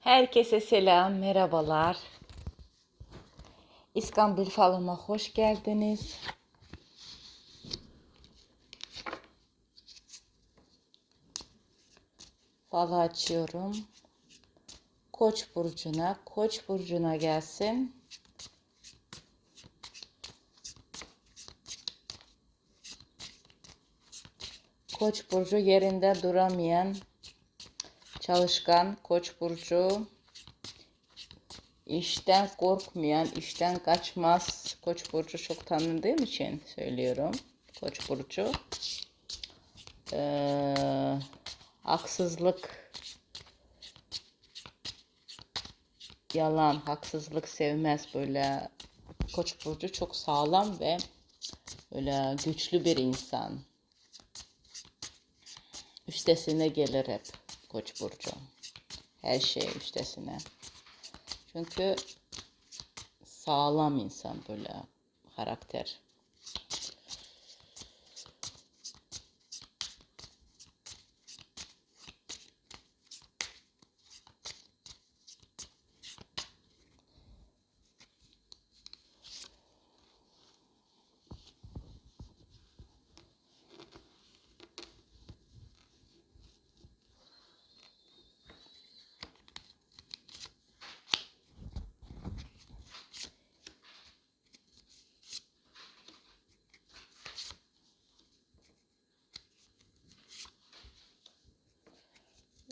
Herkese selam, merhabalar. İskambil falıma hoş geldiniz. Falı açıyorum. Koç burcuna, Koç burcuna gelsin. Koç burcu yerinde duramayan çalışkan Koç burcu işten korkmayan, işten kaçmaz. Koç burcu çok tanıdığım için söylüyorum. Koç burcu ee, haksızlık yalan, haksızlık sevmez böyle. Koç burcu çok sağlam ve böyle güçlü bir insan. Üstesine gelir hep Koç burcu. Her şey üstesine. Çünkü sağlam insan böyle karakter.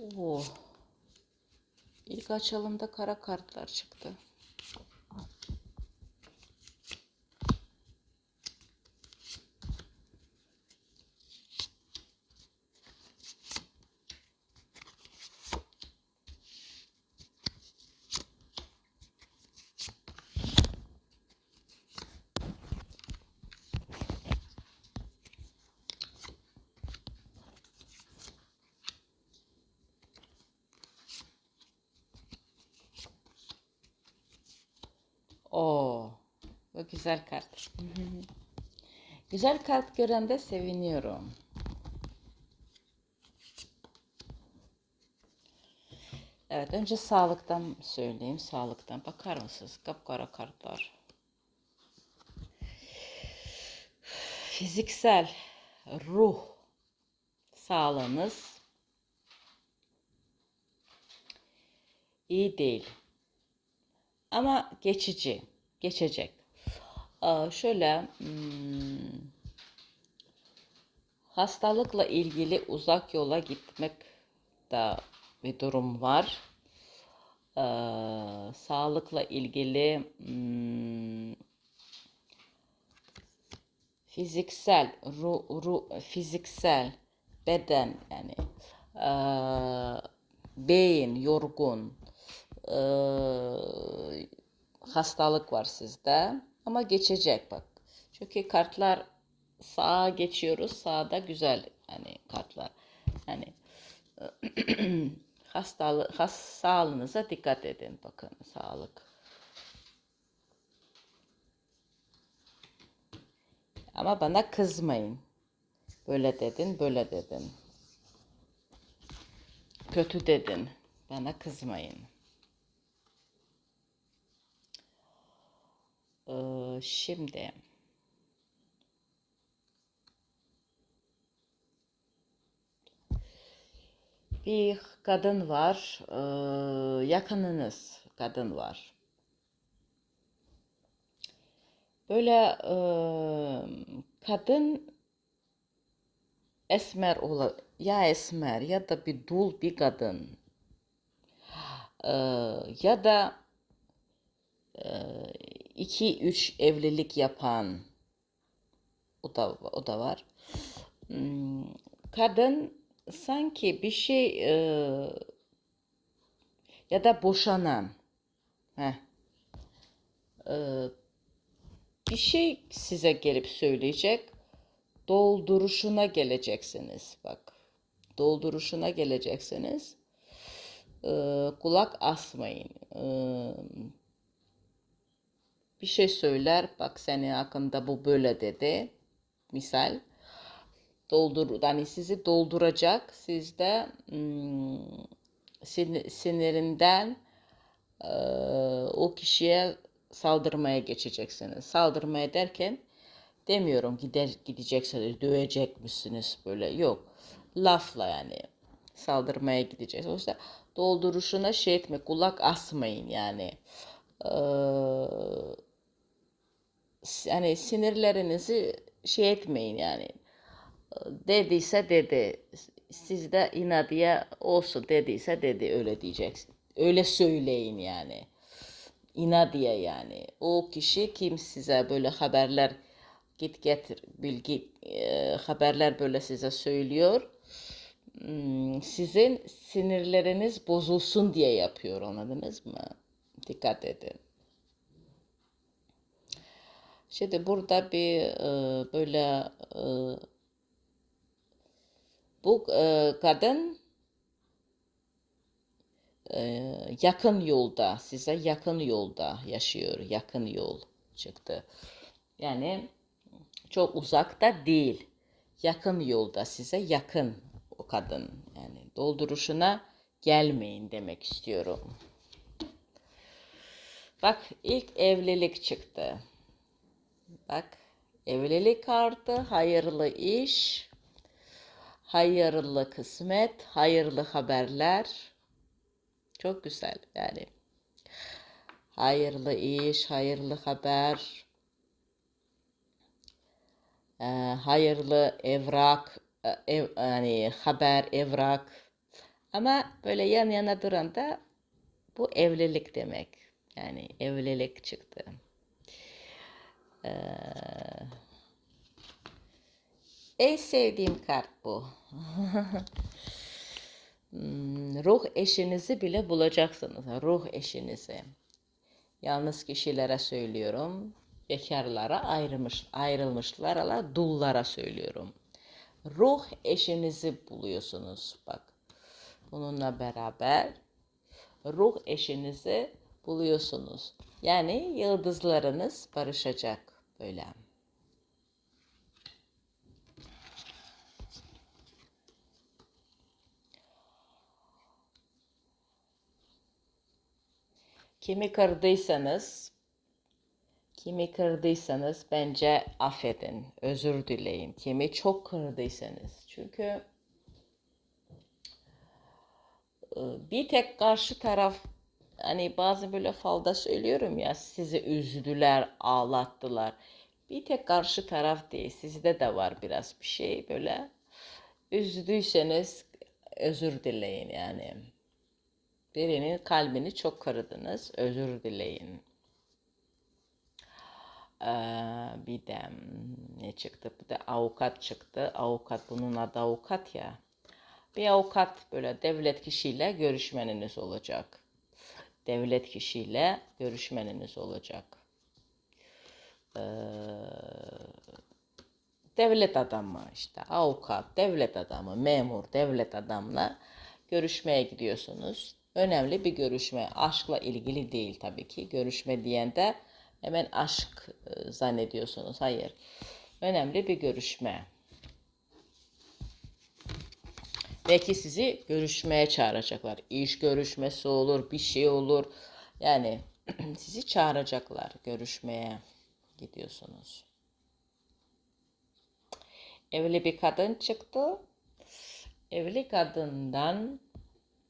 Oo. İlk açılımda kara kartlar çıktı. Oo. Bu güzel kart. Güzel kart görende seviniyorum. Evet, önce sağlıktan söyleyeyim. Sağlıktan bakar mısınız? Kapkara kartlar. Fiziksel, ruh sağlığınız iyi değil. Ama geçici, geçecek. Şöyle hmm, hastalıkla ilgili uzak yola gitmek da bir durum var. Ee, sağlıkla ilgili hmm, fiziksel, ru, ru, fiziksel beden yani ee, beyin yorgun, ee, hastalık var sizde ama geçecek bak. Çünkü kartlar sağa geçiyoruz. Sağda güzel hani kartlar. Hani hastalık has, sağlığınıza dikkat edin bakın sağlık. Ama bana kızmayın. Böyle dedin, böyle dedin. Kötü dedin. Bana kızmayın. Ee, şimdi bir kadın var. Ee, yakınınız kadın var. Böyle e, kadın esmer ola ya esmer ya da bir dul bir kadın Ee, ya da e, iki üç evlilik yapan o da o da var. Hmm, kadın sanki bir şey e, ya da boşanan heh, e, bir şey size gelip söyleyecek. Dolduruşuna geleceksiniz bak. Dolduruşuna geleceksiniz. E, kulak asmayın. E, bir şey söyler. Bak senin hakkında bu böyle dedi. Misal doldur yani sizi dolduracak. Siz de hmm, sin- sinirinden o kişiye saldırmaya geçeceksiniz. Saldırmaya derken demiyorum gider gideceksiniz, dövecek misiniz böyle yok. Lafla yani saldırmaya gideceksiniz. O yüzden dolduruşuna şey etme, kulak asmayın yani. Eee yani sinirlerinizi şey etmeyin yani. Dediyse dedi. Siz de inadıya olsun dediyse dedi öyle diyeceksin. Öyle söyleyin yani. İnadıya yani. O kişi kim size böyle haberler git getir bilgi e, haberler böyle size söylüyor. Hmm, Sizin sinirleriniz bozulsun diye yapıyor anladınız mı? Dikkat edin. Şimdi burada bir e, böyle e, bu e, kadın e, yakın yolda size yakın yolda yaşıyor. Yakın yol çıktı. Yani çok uzakta değil. Yakın yolda size yakın o kadın. Yani dolduruşuna gelmeyin demek istiyorum. Bak ilk evlilik çıktı. Bak evlilik kartı, hayırlı iş, hayırlı kısmet, hayırlı haberler. Çok güzel yani. Hayırlı iş, hayırlı haber, e, hayırlı evrak, e, ev, yani haber, evrak. Ama böyle yan yana duran da bu evlilik demek. Yani evlilik çıktı. En sevdiğim kart bu. Hmm, Ruh eşinizi bile bulacaksınız. Ruh eşinizi. Yalnız kişilere söylüyorum. Bekarlara ayrılmış, ayrılmışlara, dullara söylüyorum. Ruh eşinizi buluyorsunuz. Bak. Bununla beraber ruh eşinizi buluyorsunuz. Yani yıldızlarınız barışacak böyle. Kimi kırdıysanız, kimi kırdıysanız bence affedin, özür dileyin. Kimi çok kırdıysanız. Çünkü e, bir tek karşı taraf hani bazı böyle falda söylüyorum ya sizi üzdüler, ağlattılar. Bir tek karşı taraf değil, sizde de var biraz bir şey böyle. Üzdüyseniz özür dileyin yani. Birinin kalbini çok kırdınız, özür dileyin. Ee, bir de hmm, ne çıktı? Bir de avukat çıktı. Avukat bunun adı avukat ya. Bir avukat böyle devlet kişiyle görüşmeniniz olacak. Devlet kişiyle görüşmeniniz olacak. Ee, devlet adamı işte avukat, devlet adamı, memur, devlet adamla görüşmeye gidiyorsunuz. Önemli bir görüşme. Aşkla ilgili değil tabii ki. Görüşme diyen de hemen aşk e, zannediyorsunuz. Hayır. Önemli bir görüşme. Belki sizi görüşmeye çağıracaklar. İş görüşmesi olur, bir şey olur. Yani sizi çağıracaklar görüşmeye gidiyorsunuz. Evli bir kadın çıktı. Evli kadından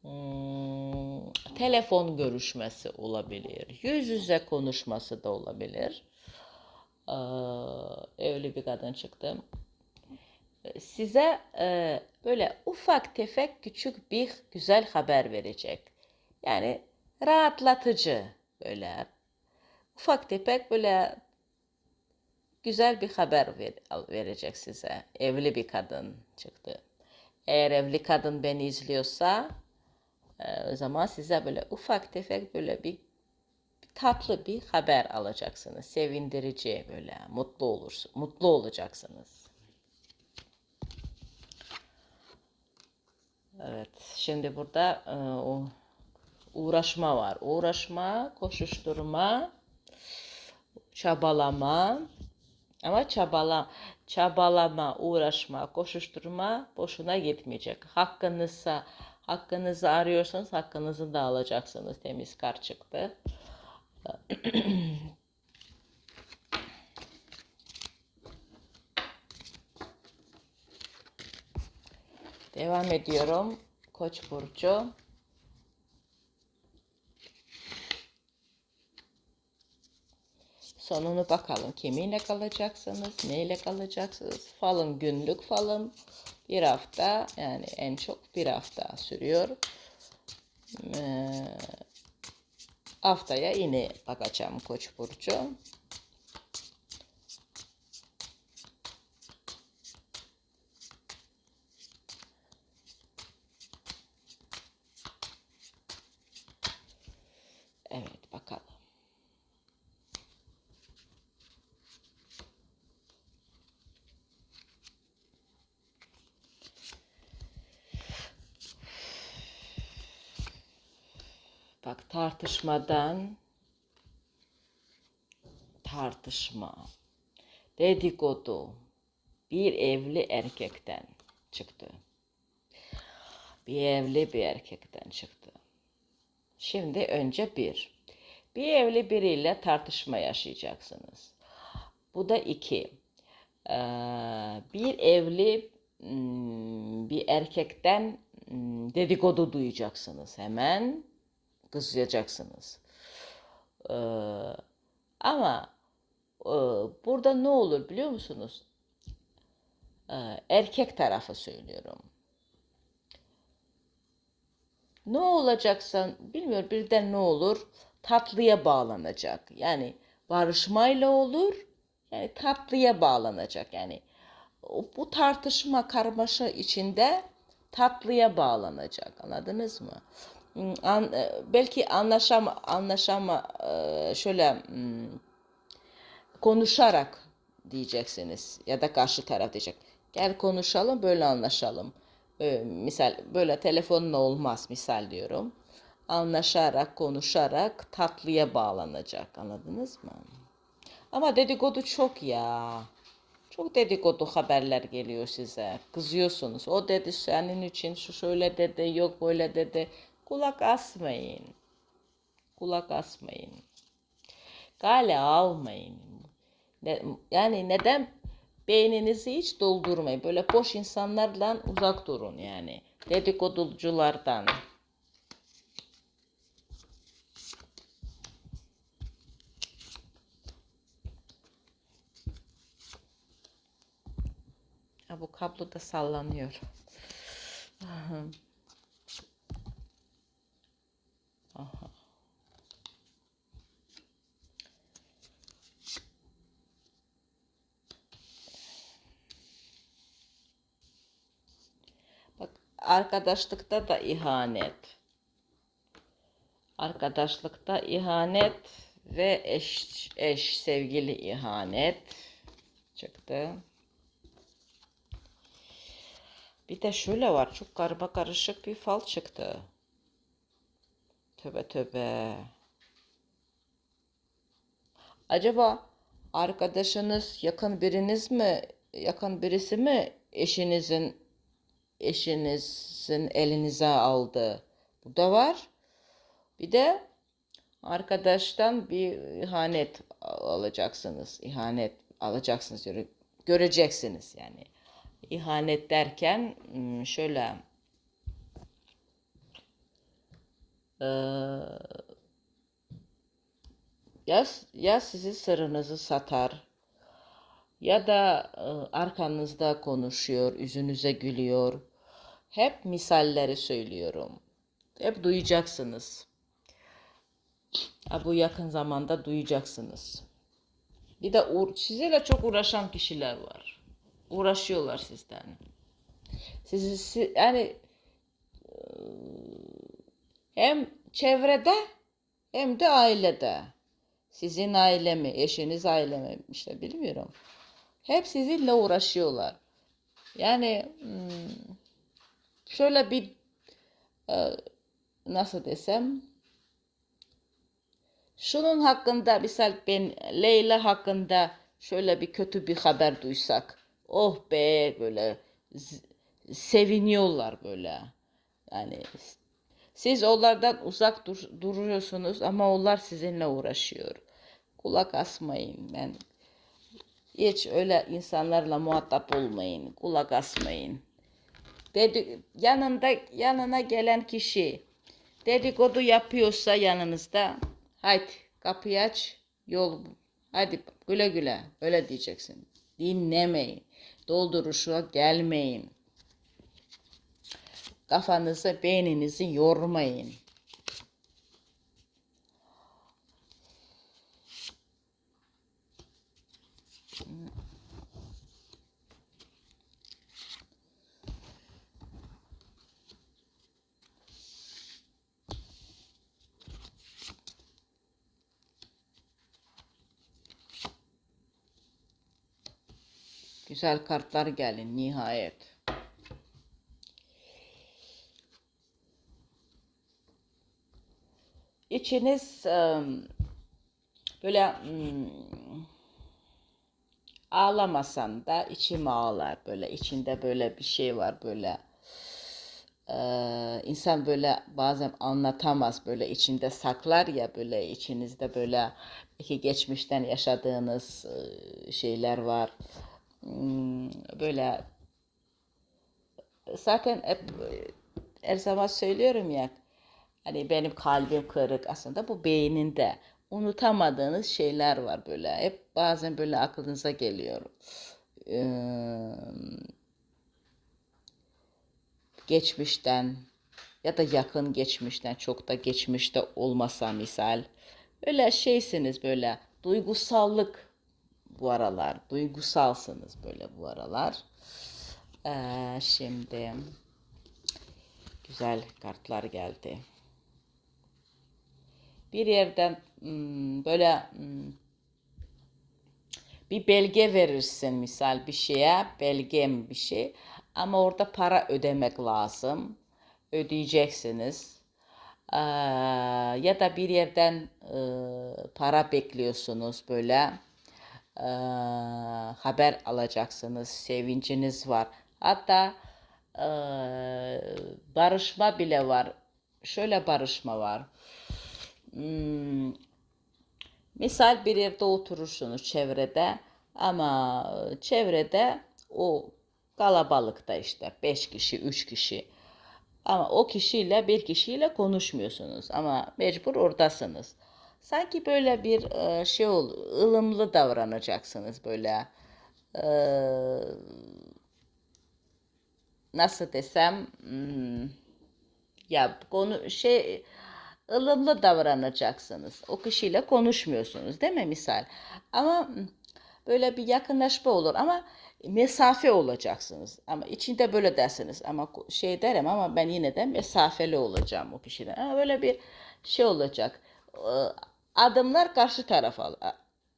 hmm, telefon görüşmesi olabilir. Yüz yüze konuşması da olabilir. Ee, evli bir kadın çıktı. Size e, böyle ufak tefek küçük bir güzel haber verecek. Yani rahatlatıcı böyle ufak tefek böyle güzel bir haber ver, verecek size. Evli bir kadın çıktı. Eğer evli kadın beni izliyorsa e, o zaman size böyle ufak tefek böyle bir, bir tatlı bir haber alacaksınız. Sevindirici böyle mutlu olursun, mutlu olacaksınız. Evet, şimdi burada e, o uğraşma var. Uğraşma, koşuşturma, çabalama. Ama çabala, çabalama, uğraşma, koşuşturma boşuna gitmeyecek. Hakkınızsa Hakkınızı arıyorsanız hakkınızı da alacaksınız. Temiz kart çıktı. Devam ediyorum. Koç burcu. Sonunu bakalım. Kiminle kalacaksınız? Neyle kalacaksınız? Falım günlük falım. Bir hafta yani en çok bir hafta sürüyor. Ee, haftaya yine bakacağım Koç burcu. Evet bakalım. Bak tartışmadan tartışma, dedikodu bir evli erkekten çıktı. Bir evli bir erkekten çıktı. Şimdi önce bir. Bir evli biriyle tartışma yaşayacaksınız. Bu da iki. Ee, bir evli hmm, bir erkekten hmm, dedikodu duyacaksınız hemen. Kızacaksınız. Ee, ama e, burada ne olur biliyor musunuz? Ee, erkek tarafı söylüyorum. Ne olacaksa bilmiyorum birden ne olur tatlıya bağlanacak. Yani barışmayla olur yani tatlıya bağlanacak. Yani bu tartışma karmaşa içinde tatlıya bağlanacak. Anladınız mı? Hmm, An, e, belki anlaşama anlaşama e, şöyle hmm, konuşarak diyeceksiniz ya da karşı taraf diyecek. Gel konuşalım böyle anlaşalım. Ee, misal böyle telefonla olmaz misal diyorum. Anlaşarak konuşarak tatlıya bağlanacak anladınız mı? Ama dedikodu çok ya. Çok dedikodu haberler geliyor size. Kızıyorsunuz. O dedi senin için şu şöyle dedi yok böyle dedi. Kulak asmayın. Kulak asmayın. Gale almayın. Ne- yani neden beyninizi hiç doldurmayın. Böyle boş insanlarla uzak durun yani. Dedikoduculardan. Ha, bu kablo da sallanıyor. Aha. Bak arkadaşlıkta da ihanet. Arkadaşlıkta ihanet ve eş, eş sevgili ihanet çıktı. Bir de şöyle var. Çok karma karışık bir fal çıktı. Töbe töbe. Acaba arkadaşınız yakın biriniz mi? Yakın birisi mi eşinizin eşinizin elinize aldı? Bu da var. Bir de arkadaştan bir ihanet alacaksınız. İhanet alacaksınız. Göreceksiniz yani. İhanet derken hmm, şöyle ya, ya sizi sırrınızı satar ya da e, arkanızda konuşuyor, yüzünüze gülüyor. Hep misalleri söylüyorum. Hep duyacaksınız. Bu yakın zamanda duyacaksınız. Bir de sizinle çok uğraşan kişiler var. Uğraşıyorlar sizden. Sizi si- yani hem çevrede hem de ailede. Sizin aile mi, eşiniz aile mi işte bilmiyorum. Hep sizinle uğraşıyorlar. Yani hmm, şöyle bir e, nasıl desem şunun hakkında misal ben Leyla hakkında şöyle bir kötü bir haber duysak oh be böyle seviniyorlar böyle Yani siz onlardan uzak dur- duruyorsunuz ama onlar sizinle uğraşıyor. Kulak asmayın. Ben hiç öyle insanlarla muhatap olmayın. Kulak asmayın. Dedi, yanında yanına gelen kişi dedikodu yapıyorsa yanınızda haydi kapıyı aç yol hadi güle güle öyle diyeceksin. Dinlemeyin. Dolduruşa gelmeyin. Kafanızı beyninizi yormayın. Güzel kartlar gelin nihayet. İçiniz böyle hmm, ağlamasan da içim ağlar. Böyle içinde böyle bir şey var böyle insan böyle bazen anlatamaz. Böyle içinde saklar ya böyle içinizde böyle belki geçmişten yaşadığınız şeyler var. Hmm, böyle zaten hep her zaman söylüyorum ya hani benim kalbim kırık aslında bu beyninde unutamadığınız şeyler var böyle hep bazen böyle aklınıza geliyor. Eee, geçmişten ya da yakın geçmişten çok da geçmişte olmasa misal öyle şeysiniz böyle duygusallık bu aralar duygusalsınız böyle bu aralar. Ee, şimdi güzel kartlar geldi. Bir yerden hmm, böyle hmm, bir belge verirsin misal bir şeye belgem bir şey ama orada para ödemek lazım ödeyeceksiniz. Ya da bir yerden para bekliyorsunuz böyle haber alacaksınız sevinciniz var. Hatta barışma bile var. Şöyle barışma var Hmm, Misal bir yerde oturursunuz çevrede ama çevrede o kalabalıkta işte 5 kişi 3 kişi ama o kişiyle bir kişiyle konuşmuyorsunuz ama mecbur oradasınız. Sanki böyle bir e, şey ol, ılımlı davranacaksınız böyle. E, nasıl desem hmm, ya konu şey ılımlı davranacaksınız. O kişiyle konuşmuyorsunuz değil mi misal? Ama böyle bir yakınlaşma olur ama mesafe olacaksınız. Ama içinde böyle dersiniz ama şey derim ama ben yine de mesafeli olacağım o kişiden. Ama böyle bir şey olacak. Ee, Adımlar karşı tarafa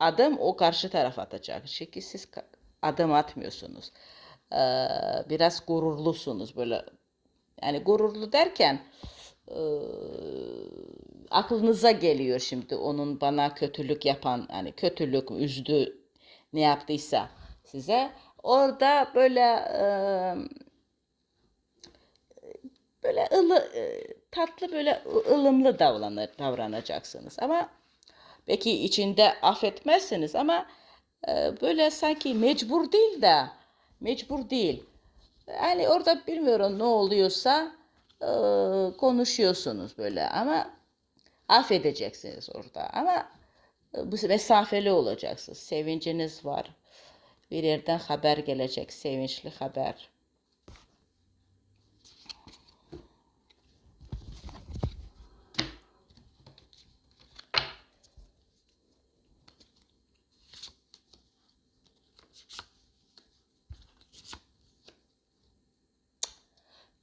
adım o karşı taraf atacak. Çünkü siz adım atmıyorsunuz. Ee, biraz gururlusunuz böyle yani gururlu derken e, aklınıza geliyor şimdi onun bana kötülük yapan hani kötülük üzdü ne yaptıysa size. Orada böyle e, böyle ılı, e, tatlı böyle ılımlı davranır, davranacaksınız. Ama belki içinde affetmezsiniz ama e, böyle sanki mecbur değil de mecbur değil. Yani orada bilmiyorum ne oluyorsa konuşuyorsunuz böyle ama affedeceksiniz orada ama e, bu mesafeli olacaksınız. Sevinciniz var. Bir yerden haber gelecek, sevinçli haber.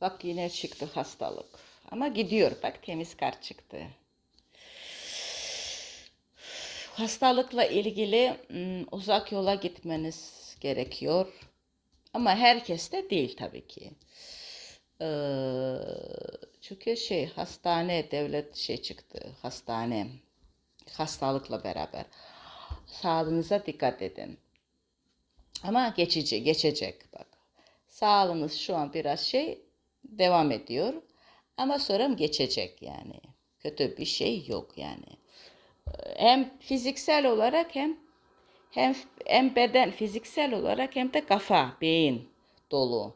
Bak yine çıktı hastalık. Ama gidiyor. Bak temiz kart çıktı. Hastalıkla ilgili mm, uzak yola gitmeniz gerekiyor. Ama herkes de değil tabii ki. Ee, çünkü şey hastane devlet şey çıktı. Hastane hastalıkla beraber. Sağlığınıza dikkat edin. Ama geçici, geçecek bak. Sağlığınız şu an biraz şey devam ediyor. Ama sonra geçecek yani. Kötü bir şey yok yani. Hem fiziksel olarak hem hem hem beden fiziksel olarak hem de kafa, beyin dolu.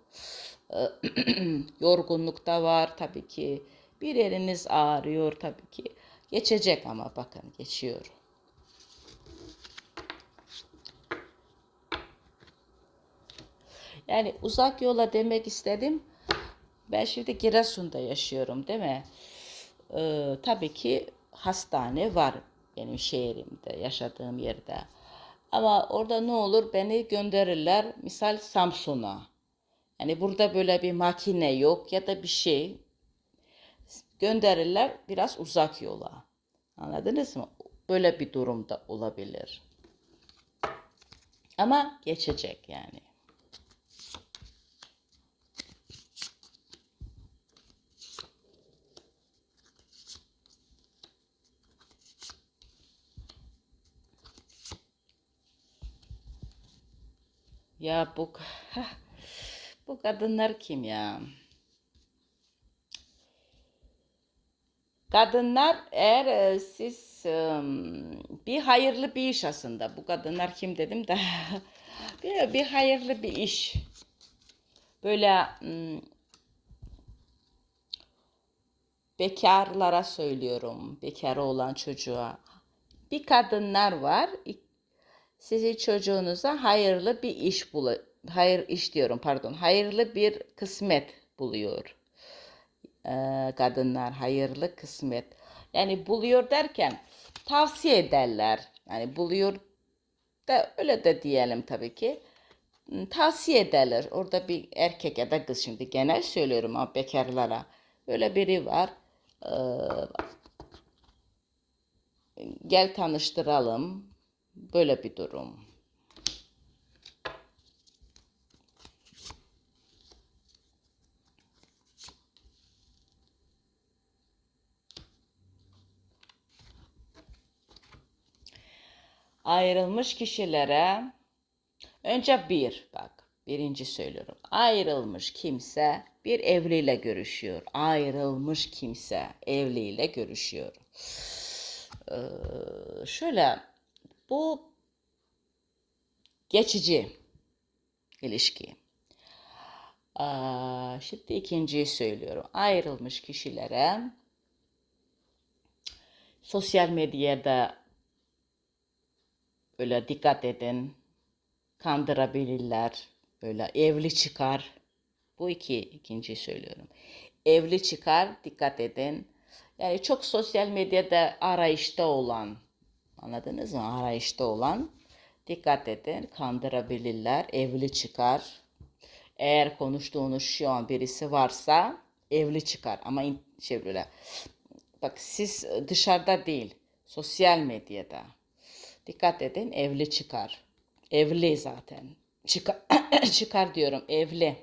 Yorgunluk da var tabii ki. Bir yeriniz ağrıyor tabii ki. Geçecek ama bakın geçiyor. Yani uzak yola demek istedim. Ben şimdi Giresun'da yaşıyorum değil mi? Ee, tabii ki hastane var benim şehrimde, yaşadığım yerde. Ama orada ne olur beni gönderirler misal Samsun'a. Yani burada böyle bir makine yok ya da bir şey. Gönderirler biraz uzak yola. Anladınız mı? Böyle bir durumda olabilir. Ama geçecek yani. Ya bu bu kadınlar kim ya? Kadınlar eğer e, siz e, bir hayırlı bir iş aslında. Bu kadınlar kim dedim de bir, bir hayırlı bir iş. Böyle m, bekarlara söylüyorum. Bekar olan çocuğa. Bir kadınlar var. Sizin çocuğunuza hayırlı bir iş bulu hayır iş diyorum pardon. Hayırlı bir kısmet buluyor. Ee, kadınlar hayırlı kısmet. Yani buluyor derken tavsiye ederler. Yani buluyor da öyle de diyelim tabii ki. Hmm, Tavsiye ederler. Orada bir erkek ya da kız şimdi genel söylüyorum ama bekarlara. Öyle biri var. Ee, gel tanıştıralım. Böyle bir durum. Ayrılmış kişilere önce bir bak birinci söylüyorum. Ayrılmış kimse bir evliyle görüşüyor. Ayrılmış kimse evliyle görüşüyor. Ee, şöyle bu geçici ilişki. Aa, şimdi ikinciyi söylüyorum. Ayrılmış kişilere sosyal medyada böyle dikkat edin. Kandırabilirler. Böyle evli çıkar. Bu iki ikinci söylüyorum. Evli çıkar dikkat edin. Yani çok sosyal medyada arayışta olan anladınız mı? Arayışta olan dikkat edin. Kandırabilirler. Evli çıkar. Eğer konuştuğunuz şu an birisi varsa evli çıkar. Ama şey bak siz dışarıda değil sosyal medyada dikkat edin evli çıkar. Evli zaten. Çıkar, çıkar diyorum evli.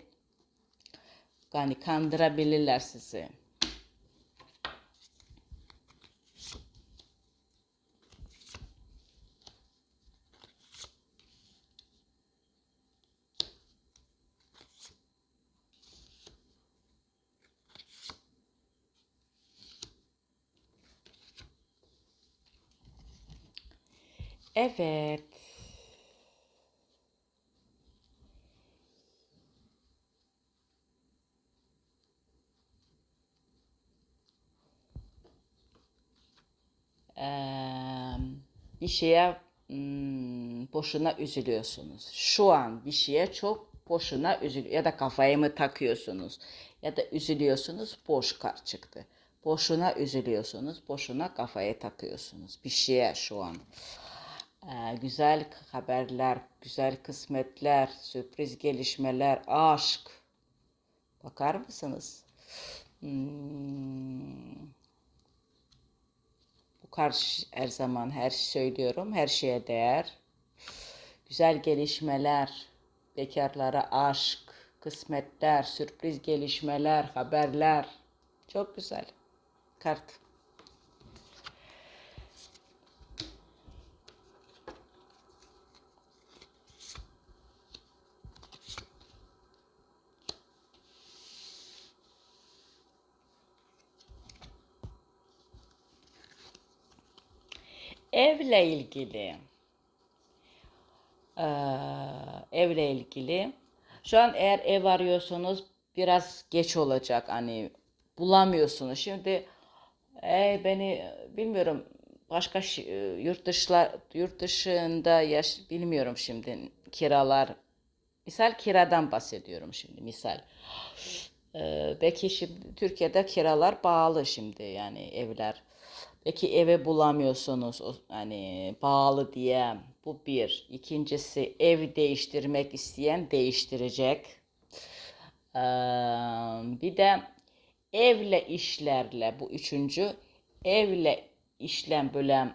Yani kandırabilirler sizi. Evet. Eee, bir şeye hmm, boşuna üzülüyorsunuz. Şu an bir şeye çok boşuna üzülüyor ya da kafaya mı takıyorsunuz ya da üzülüyorsunuz boş kar çıktı. Boşuna üzülüyorsunuz, boşuna kafaya takıyorsunuz bir şeye şu an. Ee, güzel haberler, güzel kısmetler, sürpriz gelişmeler, aşk. Bakar mısınız? Hmm. Bu karşı her zaman her şey söylüyorum, her şeye değer. Güzel gelişmeler, bekarlara aşk, kısmetler, sürpriz gelişmeler, haberler. Çok güzel. Kart. Evle ilgili. Ee, evle ilgili. Şu an eğer ev arıyorsanız biraz geç olacak. Hani bulamıyorsunuz. Şimdi e, beni bilmiyorum başka yurt dışlar yurt dışında yaş bilmiyorum şimdi kiralar misal kiradan bahsediyorum şimdi misal. Ee, belki şimdi Türkiye'de kiralar pahalı şimdi yani evler. Belki eve bulamıyorsunuz hani pahalı diye. Bu bir. İkincisi ev değiştirmek isteyen değiştirecek. Ee, bir de evle işlerle bu üçüncü evle işlem böyle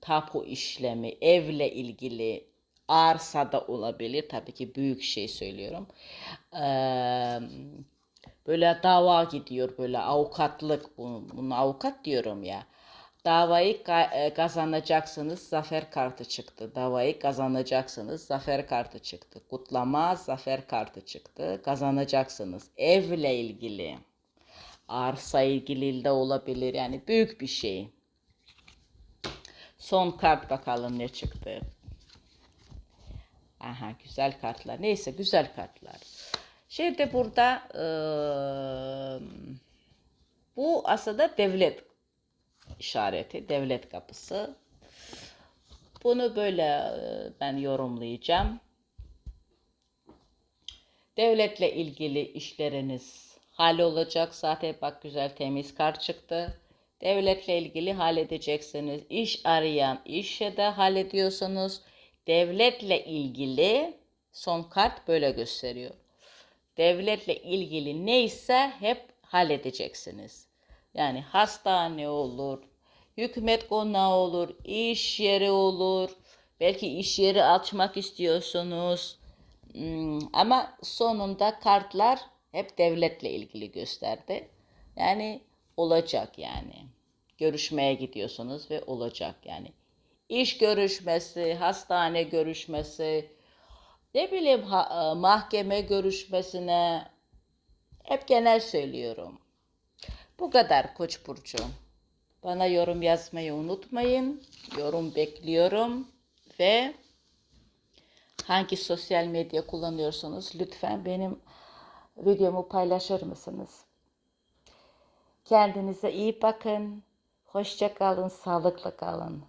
tapu işlemi evle ilgili arsa da olabilir tabii ki büyük şey söylüyorum. Ee, böyle dava gidiyor böyle avukatlık bunu, bunu avukat diyorum ya. Davayı e, kazanacaksınız zafer kartı çıktı. Davayı kazanacaksınız zafer kartı çıktı. Kutlama zafer kartı çıktı. Kazanacaksınız. Evle ilgili. Arsa ilgili de olabilir. Yani büyük bir şey. Son kart bakalım ne çıktı. Aha güzel kartlar. Neyse güzel kartlar. Şimdi burada eee, bu aslında devlet işareti, devlet kapısı. Bunu böyle eee, ben yorumlayacağım. Devletle ilgili işleriniz hallolacak. Zaten bak güzel temiz kart çıktı. Devletle ilgili halledeceksiniz. İş arayan işe de hallediyorsunuz. Devletle ilgili son kart böyle gösteriyor. Devletle ilgili neyse hep halledeceksiniz. Yani hastane olur, hükümet konağı olur, iş yeri olur. Belki iş yeri açmak istiyorsunuz. Hmm, ama sonunda kartlar hep devletle ilgili gösterdi. Yani olacak yani. Görüşmeye gidiyorsunuz ve olacak yani. İş görüşmesi, hastane görüşmesi, ne bileyim e, mahkeme görüşmesine hep genel söylüyorum. Bu kadar Koç burcu. Bana yorum yazmayı unutmayın. Yorum bekliyorum ve hangi sosyal medya kullanıyorsanız lütfen benim videomu paylaşır mısınız? Kendinize iyi bakın. Hoşça kalın, sağlıklı kalın.